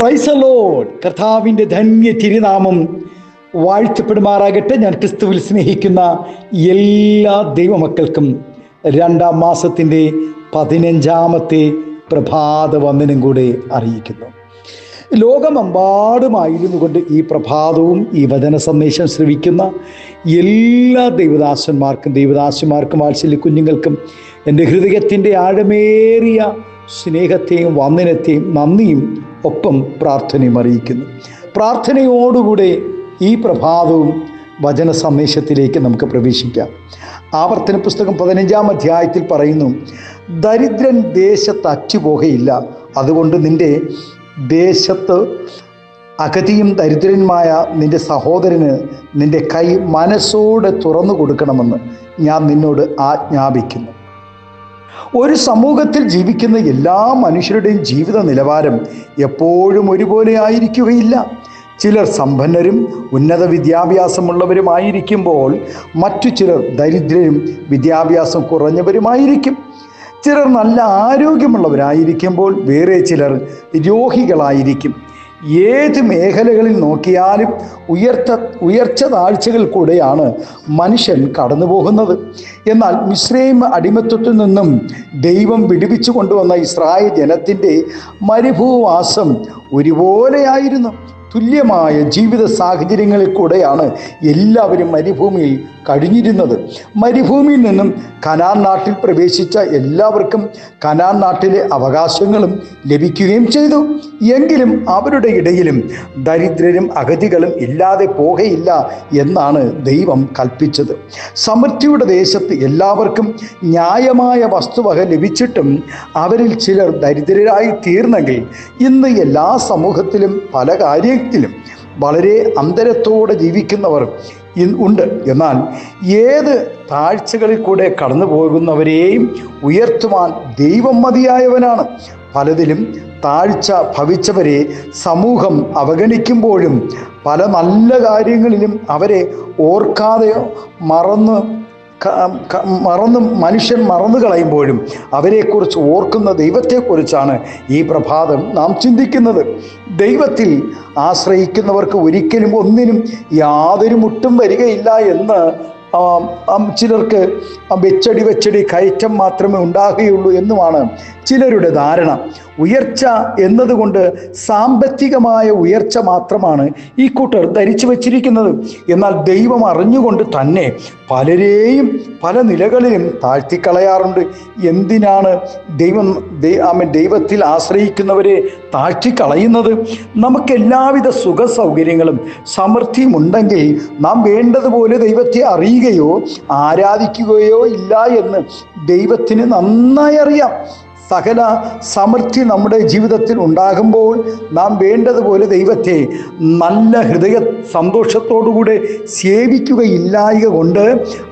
പ്രൈസലോഡ് കർത്താവിന്റെ ധന്യ തിരുനാമം വാഴ്ത്തപ്പെടുമാറാകട്ടെ. ഞാൻ ക്രിസ്തുവിൽ സ്നേഹിക്കുന്ന എല്ലാ ദൈവമക്കൾക്കും രണ്ടാം മാസത്തിന്റെ പതിനഞ്ചാമത്തെ പ്രഭാത വന്ദനം കൂടെ അറിയിക്കുന്നു. ലോകമെമ്പാടുമായിരുന്നു കൊണ്ട് ഈ പ്രഭാതവും ഈ വചന സന്ദേശം ശ്രവിക്കുന്ന എല്ലാ ദൈവദാസന്മാർക്കും ദൈവദാസിമാർക്കും വാത്സല്യ കുഞ്ഞുങ്ങൾക്കും എന്റെ ഹൃദയത്തിന്റെ ആഴമേറിയ സ്നേഹത്തെയും വന്ദനത്തെയും നന്ദിയും ഒപ്പം പ്രാർത്ഥനയും അറിയിക്കുന്നു. പ്രാർത്ഥനയോടുകൂടെ ഈ പ്രഭാതവും വചന സന്ദേശത്തിലേക്ക് നമുക്ക് പ്രവേശിക്കാം. ആവർത്തന പുസ്തകം പതിനഞ്ചാം അധ്യായത്തിൽ പറയുന്നു ദരിദ്രൻ ദേശത്ത് അറ്റുപോകയില്ല. അതുകൊണ്ട് നിന്റെ ദേശത്ത് അഗതിയും ദരിദ്രനുമായ നിന്റെ സഹോദരന് നിന്റെ കൈ മനസ്സോടെ തുറന്നു കൊടുക്കണമെന്ന് ഞാൻ നിന്നോട് ആജ്ഞാപിക്കുന്നു. ഒരു സമൂഹത്തിൽ ജീവിക്കുന്ന എല്ലാ മനുഷ്യരുടെയും ജീവിത നിലവാരം എപ്പോഴും ഒരുപോലെ ആയിരിക്കുകയില്ല. ചിലർ സമ്പന്നരും ഉന്നത വിദ്യാഭ്യാസമുള്ളവരുമായിരിക്കുമ്പോൾ മറ്റു ചിലർ ദരിദ്രരും വിദ്യാഭ്യാസം കുറഞ്ഞവരുമായിരിക്കും. ചിലർ നല്ല ആരോഗ്യമുള്ളവരായിരിക്കുമ്പോൾ വേറെ ചിലർ രോഗികളായിരിക്കും. ഏത് മേഖലകളിൽ നോക്കിയാലും ഉയർത്ത ഉയർച്ച താഴ്ചകൾ കൂടെയാണ് മനുഷ്യൻ കടന്നു പോകുന്നത് എന്നാൽ മിശ്രയും അടിമത്വത്തിൽ നിന്നും ദൈവം വിടുവിച്ചു കൊണ്ടുവന്ന ഇസ്രായേൽ ജനത്തിന്റെ മരുഭൂവാസം ഒരുപോലെയായിരുന്നു. തുല്യമായ ജീവിത സാഹചര്യങ്ങളിൽ കൂടെയാണ് എല്ലാവരും മരുഭൂമിയിൽ കഴിഞ്ഞിരുന്നത്. മരുഭൂമിയിൽ നിന്നും കനാൻ നാട്ടിൽ പ്രവേശിച്ച എല്ലാവർക്കും കനാൻ നാട്ടിലെ അവകാശങ്ങളും ലഭിക്കുകയും ചെയ്തു. എങ്കിലും അവരുടെ ഇടയിലും ദരിദ്രരും അഗതികളും ഇല്ലാതെ പോകയില്ല എന്നാണ് ദൈവം കൽപ്പിച്ചത്. സമൃദ്ധിയുടെ ദേശത്ത് എല്ലാവർക്കും ന്യായമായ വസ്തുവക ലഭിച്ചിട്ടും അവരിൽ ചിലർ ദരിദ്രരായി തീർന്നെങ്കിൽ ഇന്ന് എല്ലാ സമൂഹത്തിലും പല കാര്യത്തിലും വളരെ അന്തരത്തോടെ ജീവിക്കുന്നവർ ഉണ്ട്. എന്നാൽ ഏത് താഴ്ചകളിൽ കൂടെ കടന്നു പോകുന്നവരെയും ഉയർത്തുവാൻ ദൈവം മതിയായവനാണ്. പലതിലും താഴ്ച ഭവിച്ചവരെ സമൂഹം അവഗണിക്കുമ്പോഴും പല നല്ല കാര്യങ്ങളിലും അവരെ ഓർക്കാതെയോ മറന്ന് മറന്ന് മനുഷ്യൻ മറന്നു കളയുമ്പോഴും അവരെക്കുറിച്ച് ഓർക്കുന്ന ദൈവത്തെക്കുറിച്ചാണ് ഈ പ്രഭാതം നാം ചിന്തിക്കുന്നത്. ദൈവത്തിൽ ആശ്രയിക്കുന്നവർക്ക് ഒരിക്കലും ഒന്നിനും യാതൊരു മുട്ടും വരികയില്ല എന്ന് ചിലർക്ക് വെച്ചടി വെച്ചടി കയറ്റം മാത്രമേ ഉണ്ടാകുകയുള്ളൂ എന്നുമാണ് ചിലരുടെ ധാരണ. ഉയർച്ച എന്നതുകൊണ്ട് സാമ്പത്തികമായ ഉയർച്ച മാത്രമാണ് ഈ കൂട്ടർ ധരിച്ചു വച്ചിരിക്കുന്നത്. എന്നാൽ ദൈവം അറിഞ്ഞുകൊണ്ട് തന്നെ പലരെയും പല നിലകളിലും താഴ്ത്തിക്കളയാറുണ്ട്. എന്തിനാണ് ദൈവം ആമ ദൈവത്തിൽ ആശ്രയിക്കുന്നവരെ താഴ്ത്തിക്കളയുന്നത്? നമുക്ക് എല്ലാവിധ സുഖ സൗകര്യങ്ങളും സമൃദ്ധിയും ഉണ്ടെങ്കിൽ നാം വേണ്ടതുപോലെ ദൈവത്തെ അറിയുകയോ ആരാധിക്കുകയോ ഇല്ല എന്ന് ദൈവത്തിന് നന്നായി അറിയാം. സകല സമൃദ്ധി നമ്മുടെ ജീവിതത്തിൽ ഉണ്ടാകുമ്പോൾ നാം വേണ്ടതുപോലെ ദൈവത്തെ നല്ല ഹൃദയ സന്തോഷത്തോടുകൂടെ സേവിക്കുകയില്ലായക കൊണ്ട്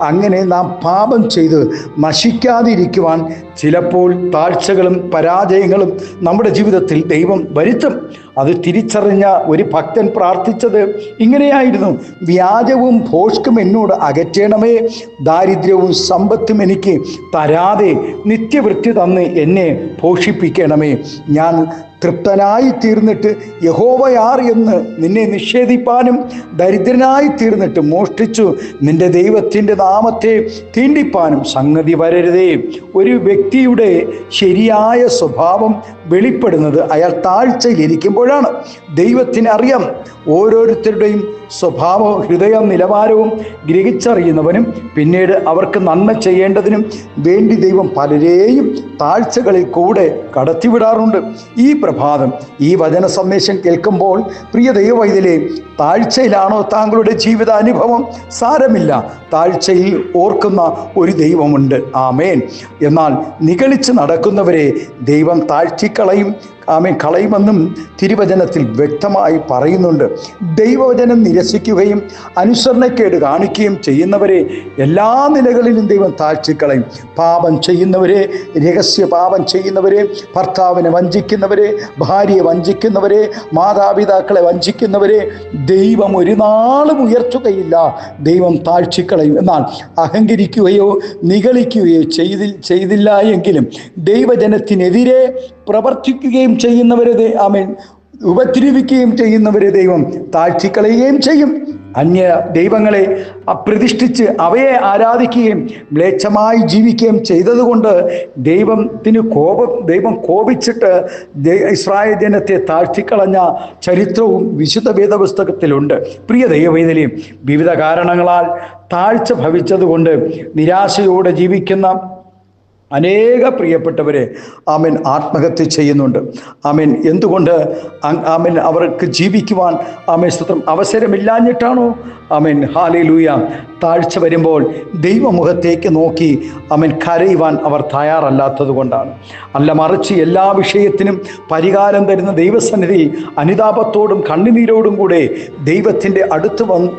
അങ്ങനെ നാം പാപം ചെയ്ത് നശിക്കാതിരിക്കുവാൻ ചിലപ്പോൾ താഴ്ചകളും പരാജയങ്ങളും നമ്മുടെ ജീവിതത്തിൽ ദൈവം വരുത്തും. അത് തിരിച്ചറിഞ്ഞ ഒരു ഭക്തൻ പ്രാർത്ഥിച്ചത് ഇങ്ങനെയായിരുന്നു. വ്യാജവും ഭോഷ്കും എന്നോട് അകറ്റണമേ. ദാരിദ്ര്യവും സമ്പത്തും എനിക്ക് തരാതെ നിത്യവൃത്തി തന്ന് എന്നെ പോഷിപ്പിക്കണമേ. ഞാൻ തൃപ്തനായി തീർന്നിട്ട് യഹോവയാർ എന്ന് നിന്നെ നിഷേധിപ്പാനും ദരിദ്രനായി തീർന്നിട്ട് മോഷ്ടിച്ചു നിന്റെ ദൈവത്തിന്റെ നാമത്തെ തീണ്ടിപ്പാനും സംഗതി വരരുതേ. ഒരു വ്യക്തിയുടെ ശരിയായ സ്വഭാവം വെളിപ്പെടുന്നത് അയാൾ താഴ്ചയിലിരിക്കുമ്പോഴാണ് ദൈവത്തിന് അറിയാം ഓരോരുത്തരുടെയും സ്വഭാവവും ഹൃദയം നിലവാരവും ഗ്രഹിച്ചറിയുന്നവനും പിന്നീട് അവർക്ക് നന്മ ചെയ്യേണ്ടതിനും വേണ്ടി ദൈവം പലരെയും താഴ്ചകളിൽ കൂടെ കടത്തിവിടാറുണ്ട്. ഈ പ്രഭാതം ഈ വചന സന്ദേശം കേൾക്കുമ്പോൾ പ്രിയ ദൈവവൈദ്യലെ താഴ്ചയിലാണോ താങ്കളുടെ ജീവിതാനുഭവം? സാരമില്ല. താഴ്ചയിൽ ഓർക്കുന്ന ഒരു ദൈവമുണ്ട്. ആമേൻ. എന്നാൽ നിഗളിച്ച് നടക്കുന്നവരെ ദൈവം താഴ്ത്തിക്കളയും ആമേൻ. കളയുമെന്നും തിരുവചനത്തിൽ വ്യക്തമായി പറയുന്നുണ്ട്. ദൈവവചനം നിരസിക്കുകയും അനുസരണക്കേട് കാണിക്കുകയും ചെയ്യുന്നവരെ എല്ലാ നിലകളിലും ദൈവം താഴ്ചക്കളയും പാപം ചെയ്യുന്നവരെ രഹസ്യ പാപം ചെയ്യുന്നവരെ ഭർത്താവിനെ വഞ്ചിക്കുന്നവരെ ഭാര്യയെ വഞ്ചിക്കുന്നവരെ മാതാപിതാക്കളെ വഞ്ചിക്കുന്നവരെ ദൈവം ഒരു നാളും ഉയർത്തുകയില്ല. ദൈവം താഴ്ചക്കളയും എന്നാൽ അഹങ്കരിക്കുകയോ നിഗളിക്കുകയോ ചെയ്തി ചെയ്തില്ല എങ്കിലും ദൈവജനത്തിനെതിരെ പ്രവർത്തിക്കുകയും ചെയ്യുന്നവരെ ആമേൻ. ഉപദ്രവിക്കുകയും ചെയ്യുന്നവരെ ദൈവം താഴ്ത്തിക്കളയുകയും ചെയ്യും. അന്യ ദൈവങ്ങളെ പ്രതിഷ്ഠിച്ച് അവയെ ആരാധിക്കുകയും മ്ലേച്ഛമായി ജീവിക്കുകയും ചെയ്തതുകൊണ്ട് ദൈവത്തിന് കോപം ദൈവം കോപിച്ചിട്ട് ഇസ്രായേൽ ജനത്തെ താഴ്ത്തിക്കളഞ്ഞ ചരിത്രവും വിശുദ്ധ വേദപുസ്തകത്തിലുണ്ട്. പ്രിയ ദൈവവേദനയും വിവിധ കാരണങ്ങളാൽ താഴ്ച ഭവിച്ചതുകൊണ്ട് നിരാശയോടെ ജീവിക്കുന്ന അനേക പ്രിയപ്പെട്ടവരെ ആമൻ ആത്മഹത്യ ചെയ്യുന്നുണ്ട്. ആമൻ എന്തുകൊണ്ട് ആമൻ അവർക്ക് ജീവിക്കുവാൻ ആമൻ സ്വത്രം അവസരമില്ലാഞ്ഞിട്ടാണോ? ആമൻ ഹാലയിലൂയ താഴ്ച വരുമ്പോൾ ദൈവമുഖത്തേക്ക് നോക്കി അവൻ കരയുവാൻ അവർ തയ്യാറല്ലാത്തത് കൊണ്ടാണ് അല്ല മറിച്ച് എല്ലാ വിഷയത്തിനും പരിഹാരം തരുന്ന ദൈവസന്നിധി അനുതാപത്തോടും കണ്ണുനീരോടും കൂടെ ദൈവത്തിന്റെ അടുത്ത് വന്ന്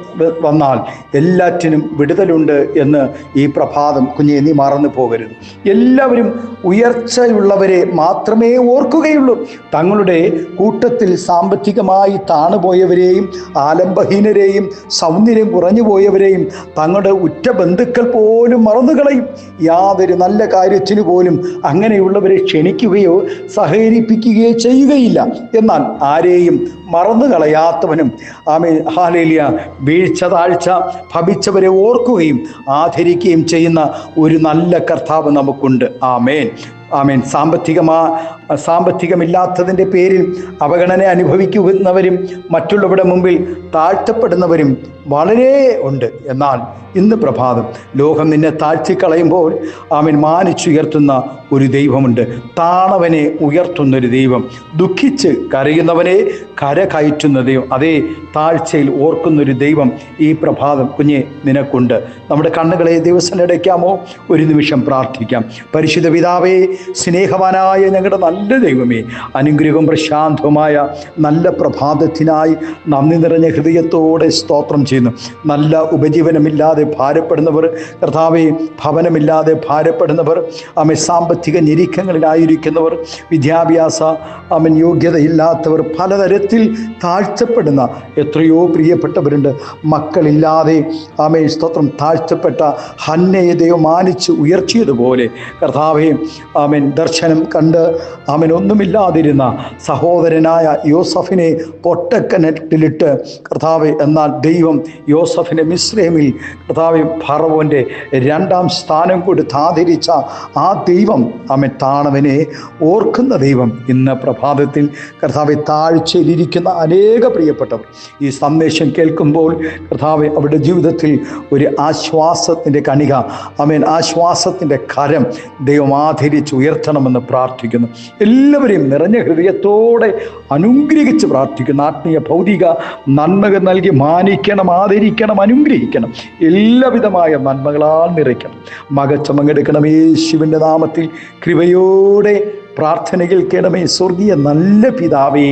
വന്നാൽ എല്ലാറ്റിനും വിടുതലുണ്ട് എന്ന് ഈ പ്രഭാതം കുഞ്ഞെ നീ മറന്നു പോകരുത്. എല്ലാവരും ഉയർച്ചയുള്ളവരെ മാത്രമേ ഓർക്കുകയുള്ളൂ. തങ്ങളുടെ കൂട്ടത്തിൽ സാമ്പത്തികമായി താണുപോയവരെയും ആലംബഹീനരെയും സൗന്ദര്യം കുറഞ്ഞു പോയവരെയും തങ്ങളുടെ ഉറ്റ ബന്ധുക്കൾ പോലും മറന്നുകളയും യാതൊരു നല്ല കാര്യത്തിനു പോലും അങ്ങനെയുള്ളവരെ ക്ഷണിക്കുകയോ സഹകരിപ്പിക്കുകയോ ചെയ്യുകയില്ല. എന്നാൽ ആരെയും മറന്നു കളയാത്തവനും ആമേ ഹാലേലിയ. വീഴ്ച താഴ്ച ഭവിച്ചവരെ ഓർക്കുകയും ആദരിക്കുകയും ചെയ്യുന്ന ഒരു നല്ല കർത്താവ് നമുക്കുണ്ട്. ആമേൻ. ആമേൻ. സാമ്പത്തികമാ സാമ്പത്തികമില്ലാത്തതിന്റെ പേരിൽ അവഗണന അനുഭവിക്കുന്നവരും മറ്റുള്ളവരുടെ മുമ്പിൽ താഴ്ത്തപ്പെടുന്നവരും വളരെ ഉണ്ട്. എന്നാൽ ഇന്ന് പ്രഭാതം. ലോകം നിന്നെ താഴ്ത്തിക്കളയുമ്പോൾ അവൻ മാനിച്ചുയർത്തുന്ന ഒരു ദൈവമുണ്ട്. താണവനെ ഉയർത്തുന്നൊരു ദൈവം. ദുഃഖിച്ച് കരയുന്നവനെ കര കയറ്റുന്ന ദൈവം. അതേ താഴ്ചയിൽ ഓർക്കുന്നൊരു ദൈവം ഈ പ്രഭാതം കുഞ്ഞെ നിനക്കുണ്ട്. നമ്മുടെ കണ്ണുകളെ ദിവസം അടയ്ക്കാമോ? ഒരു നിമിഷം പ്രാർത്ഥിക്കാം. പരിശുദ്ധ പിതാവേ സ്നേഹവാനായ ഞങ്ങളുടെ നല്ല ദൈവമേ അനുഗ്രഹം പ്രശാന്തവുമായ നല്ല പ്രഭാതത്തിനായി നന്ദി നിറഞ്ഞ ഹൃദയത്തോടെ സ്തോത്രം ചെയ്യുന്നു. നല്ല ഉപജീവനമില്ലാതെ ഭാരപ്പെടുന്നവർ കർത്താവെ ഭവനമില്ലാതെ ഭാരപ്പെടുന്നവർ അമ്മ സാമ്പത്തിക ഞെരുക്കങ്ങളിലായിരിക്കുന്നവർ വിദ്യാഭ്യാസ അമൻ യോഗ്യതയില്ലാത്തവർ പലതരത്തിൽ താഴ്ചപ്പെടുന്ന എത്രയോ പ്രിയപ്പെട്ടവരുണ്ട്. മക്കളില്ലാതെ ആമേ സ്തോത്രം താഴ്ചപ്പെട്ട ഹന്നയെ ദൈവം മാനിച്ച് ഉയർത്തിയതുപോലെ കർത്താവെ ആമൻ ദർശനം കണ്ട് അവൻ ഒന്നുമില്ലാതിരുന്ന സഹോദരനായ യോസഫിനെ പൊട്ടക്കനറ്റിലിട്ട് കർത്താവ് എന്നാൽ ദൈവം യോസഫിനെ മിശ്രമിൽ കർത്താവ് ഫറവോന്റെ രണ്ടാം സ്ഥാനം കൊടുത്ത് ആദരിച്ച ആ ദൈവം അവൻ താണവനെ ഓർക്കുന്ന ദൈവം ഇന്ന് പ്രഭാതത്തിൽ കർത്താവ് താഴ്ചയിലിരിക്കുന്ന അനേക പ്രിയപ്പെട്ടവർ. ഈ സന്ദേശം കേൾക്കുമ്പോൾ കർത്താവ് അവരുടെ ജീവിതത്തിൽ ഒരു ആശ്വാസത്തിന്റെ കണിക അവൻ ആശ്വാസത്തിന്റെ കരം ദൈവം ആദരിച്ച് ഉയർത്തണമെന്ന് പ്രാർത്ഥിക്കുന്നു. എല്ലാവരെയും നിറഞ്ഞ ഹൃദയത്തോടെ അനുഗ്രഹിച്ച് പ്രാർത്ഥിക്കുന്നു. ആത്മീയ ഭൗതിക നന്മകൾ നൽകി മാനിക്കണം ആദരിക്കണം അനുഗ്രഹിക്കണം എല്ലാവിധമായ നന്മകളാൽ നിറയ്ക്കണം. മകച്ചമങ്ങെടുക്കണം യേശുവിന്റെ നാമത്തിൽ. കൃപയോടെ പ്രാർത്ഥന കേൾക്കണമേ സ്വർഗീയ നല്ല പിതാവേ.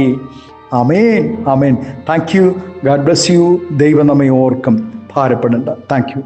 അമേൻ അമേൻ thank you God bless you ദൈവം നമ്മെ ഓർക്കും. ഭാരപ്പെടേണ്ട. Thank you